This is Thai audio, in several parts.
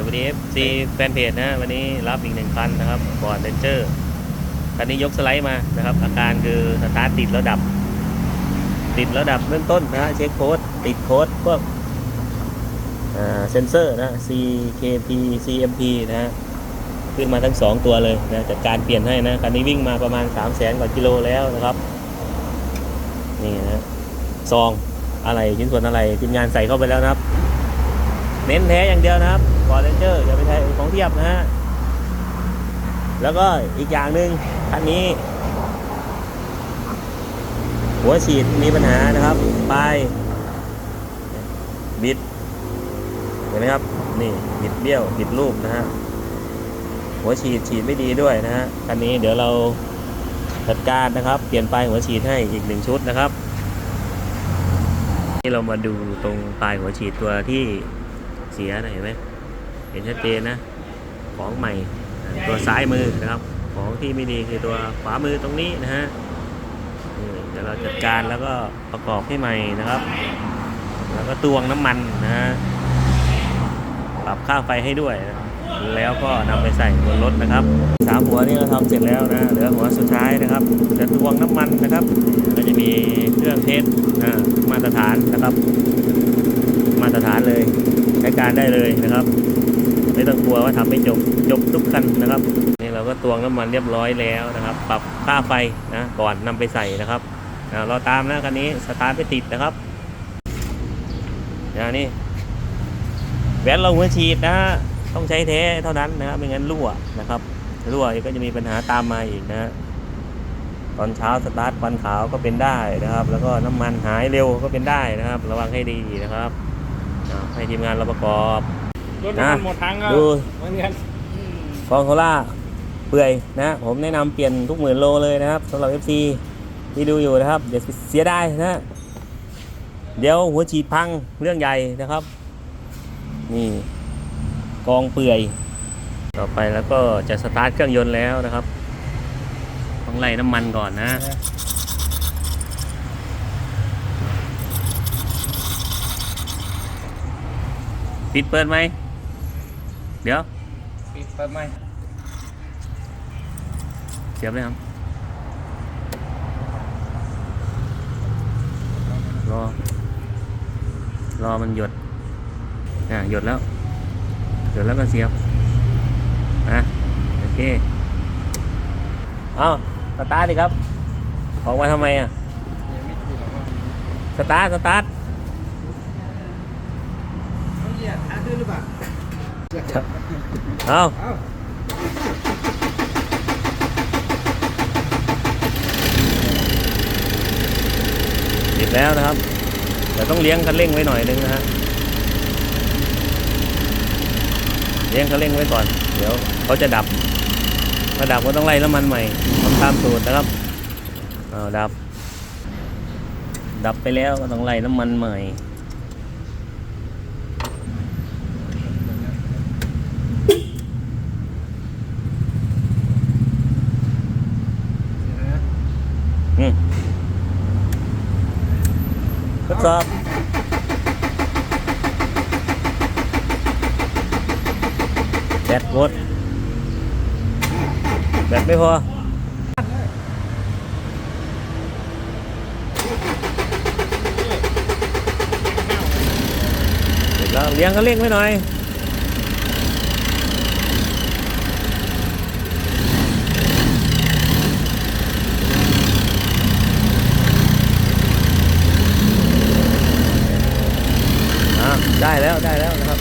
สวัสดี FC แฟนเพจนะวันนี้รับอีกหนึ่งคันนะครับฟอร์ดเรนเจอร์คันนี้ยกสไลด์มานะครับ อาการคือสตาร์ทติดแล้วดับ ติดแล้วดับเบื้องต้นนะฮะเช็คโค้ดติดโค้ดพวกอ่าเซนเซอร์นะ CKP CMP นะฮะขึ้นมาทั้ง 2 ตัวเลยนะจัดการเปลี่ยนให้นะคันนี้วิ่งมาประมาณ 3 0 0แสนกว่ากิโลแล้วนะครับ นี่นะซองอะไรชิ้นส่วนอะไรทีมงานใส่เข้าไปแล้วนะครับ เน้นแท้อย่างเดียวนะครับ ฟอร์เรนเจอร์อย่าไปใช้ของเทียบนะฮะ แล้วก็อีกอย่างหนึ่งคันนี้ หัวฉีดมีปัญหานะครับปลายบิด เห็นไหมครับ นี่บิดเบี้ยวบิดรูปนะฮะ หัวฉีดฉีดไม่ดีด้วยนะฮะคันนี้เดี๋ยวเราจัดการนะครับ เปลี่ยนปลายหัวฉีดให้อีกหนึ่งชุดนะครับนี่เรามาดูตรงปลายหัวฉีดตัวที่เสียนะเห็นไหม เห็นชัดเจนนะของใหม่ตัวซ้ายมือนะครับ ของที่ไม่ดีคือตัวขวามือตรงนี้นะฮะเดี๋ยวเราจัดการแล้วก็ประกอบให้ใหม่นะครับ แล้วก็ตวงน้ำมันนะปรับค่าไฟให้ด้วยนะแล้วก็นำไปใส่บนรถนะครับสามหัวนี่เราทำเสร็จแล้วนะเหลือหัวสุดท้ายนะครับจะตวงน้ำมันนะครับ ก็จะมีเครื่องเทสมาตรฐานนะครับ มาตรฐานเลยใช้การได้เลยนะครับ ไม่ต้องกลัวว่าทำไม่จบจบทุกคันนะครับนี่เราก็ตวงน้ำมันเรียบร้อยแล้วนะครับ ปรับค่าไฟนะก่อนนำไปใส่นะครับเราตามนะคันนี้สตาร์ทไม่ติดนะครับนะนี่แวนเราหัวฉีดนะต้องใช้แท้เท่านั้นนะครับไม่งั้นรั่วนะครับรั่วก็จะมีปัญหาตามมาอีกนะตอนเช้าสตาร์ทควันขาวก็เป็นได้นะครับ แล้วก็น้ำมันหายเร็วก็เป็นได้นะครับ ระวังให้ดีนะครับให้ทีมงานเราประกอบ รถน้ำมันหมดทั้งก็ดู เหมือนกันฟองโคล่าเปื่อยนะผมแนะนำเปลี่ยนทุกหมื่นโลเลยนะครับสำหรับ FC ที่ดูอยู่นะครับเดี๋ยวเสียดายนะ เดี๋ยวหัวฉีดพังเรื่องใหญ่นะครับ นี่กองเปื่อย ต่อไปแล้วก็จะสตาร์ทเครื่องยนต์แล้วนะครับต้องไล่น้ำมันก่อนนะ ปิดเปิดไหม เดี๋ยวปิดเปิดไหมเสียบเลยครับ รอ รอมันหยดอะหยดแล้ว หยดแล้วก็เสียบอะโอเคเอาสตาร์ทดิครับ ออกมาทำไมอะยังไม่ถูกหรอกว่าสตาร์ทสตาร์ท เขาเหยียดหาด้วยหรือเปล่า เอาเอาติดแล้วนะครับ แต่ต้องเลี้ยงคันเร่งไว้หน่อยนึงนะฮะ เลี้ยงคันเร่งไว้ก่อน เดี๋ยวเขาจะดับถ้าดับก็ต้องไล่น้ำมันใหม่ทำตามสูตรนะครับเอาดับ ดับไปแล้วก็ต้องไล่น้ำมันใหม่ อืมทดสอบแบตหมดแบตไม่พอเสร็จแล้วเลี้ยงเขาเร่งไว้หน่อย อะ ได้แล้วนะครับ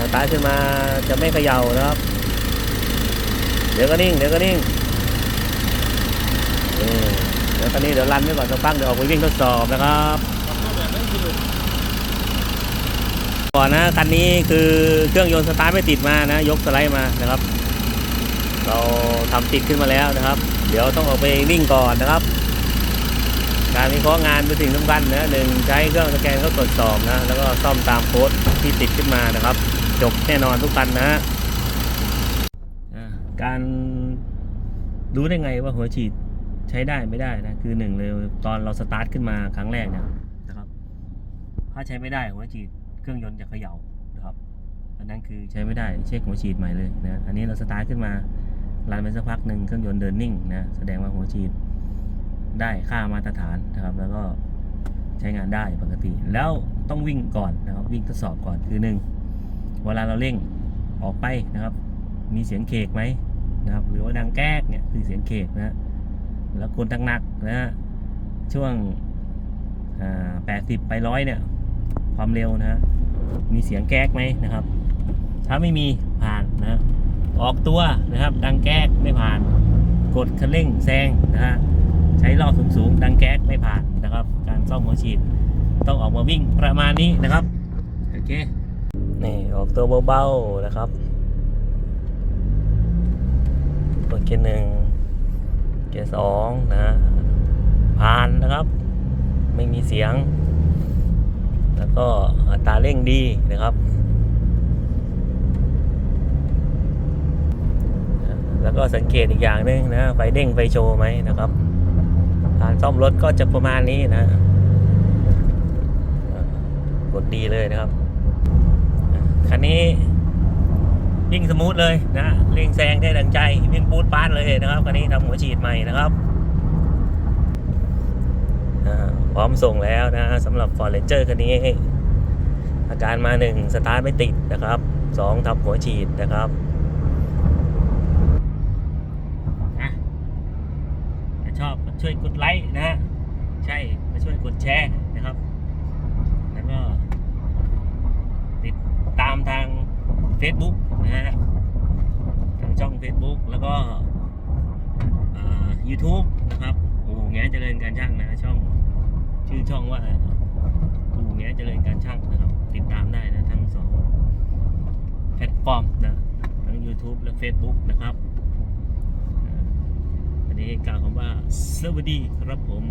สตาร์ทขึ้นมาจะไม่เขย่านะครับ เดี๋ยวก็นิ่ง เดี๋ยวก็นิ่งเดี๋ยวตอนนี้เดี๋ยวรันไว้ก่อนสักพักเดี๋ยวออกไปวิ่งทดสอบนะครับก่อนนะคันนี้คือเครื่องยนต์สตาร์ทไม่ติดมานะ ยกสไลด์มานะครับ เราทำติดขึ้นมาแล้วนะครับ เดี๋ยวต้องออกไปวิ่งก่อนนะครับ การวิเคราะห์งานเป็นสิ่งสำคัญนะหนึ่งใช้เครื่องสแกนเข้าตรวจสอบนะ แล้วก็ซ่อมตามโค้ดที่ติดขึ้นมานะครับ จบแน่นอนทุกคันนะฮะการรู้ได้ไงว่าหัวฉีดใช้ได้ไม่ได้นะ คือหนึ่งเลยตอนเราสตาร์ทขึ้นมาครั้งแรกเนี่ยนะครับ ถ้าใช้ไม่ได้หัวฉีดเครื่องยนต์จะเขย่านะครับ อันั่นคือใช้ไม่ได้เช็คหัวฉีดใหม่เลยนะ อันนี้เราสตาร์ทขึ้นมารันไปสักพักหนึ่งเครื่องยนต์เดินนิ่งนะแสดงว่าหัวฉีด ได้ค่ามาตรฐานนะครับ แล้วก็ใช้งานได้ปกติ แล้วต้องวิ่งก่อนนะครับ วิ่งทดสอบก่อนคือหนึ่งเวลาเราเร่งออกไปนะครับ มีเสียงเคกไหมนะครับ หรือว่าดังแก๊กเนี่ยคือเสียงเคกนะแล้วคนหนักนะ ช่วงแปดสิบไปร้อยเนี่ย ความเร็วนะมีเสียงแก๊กไหมนะครับ ถ้าไม่มีผ่านนะฮะออกตัวนะครับ ดังแก๊กไม่ผ่าน กดคันเร่งแซงนะฮะ ใช้รอบสูงๆดังแก๊กไม่ผ่านนะครับ การซ่อมหัวฉีดต้องออกมาวิ่งประมาณนี้นะครับโอเคนี่ออกตัวเบาๆนะครับกดเกียร์หนึ่งเกียร์สองนะผ่านนะครับ ไม่มีเสียง แล้วก็อัตราเร่งดีนะครับ แล้วก็สังเกตอีกอย่างหนึงนะไฟเด้งไฟโชว์ไหมนะครับ การซ่อมรถก็จะประมาณนี้นะกดดีเลยนะครับ คันนี้วิ่งสมูทเลยนะเร่งแซงได้ดังใจวิ่งปูดปาดเลยนะครับคันนี้ทำหัวฉีดใหม่นะครับพร้อมส่งแล้วนะสำหรับ Ford Ranger คันนี้ อาการมาหนึ่งสตาร์ทไม่ติดนะครับสองทำหัวฉีดนะครับชอบ ช่วยกดไลค์นะฮะใช่มาช่วยกดแชร์นะครับ แล้วก็ติดตามทาง Facebook นะฮะทางช่อง Facebook แล้วก็อ่า YouTube นะครับโอ้โหแงเจริญการช่างนะช่องชื่อช่องว่าโอ้โหแงเจริญการช่างนะครับ ติดตามได้นะทั้งสองแพลตฟอร์มนะทั้ง YouTube และ Facebook นะครับ นี้กล่าวคำว่าสวัสดีครับผม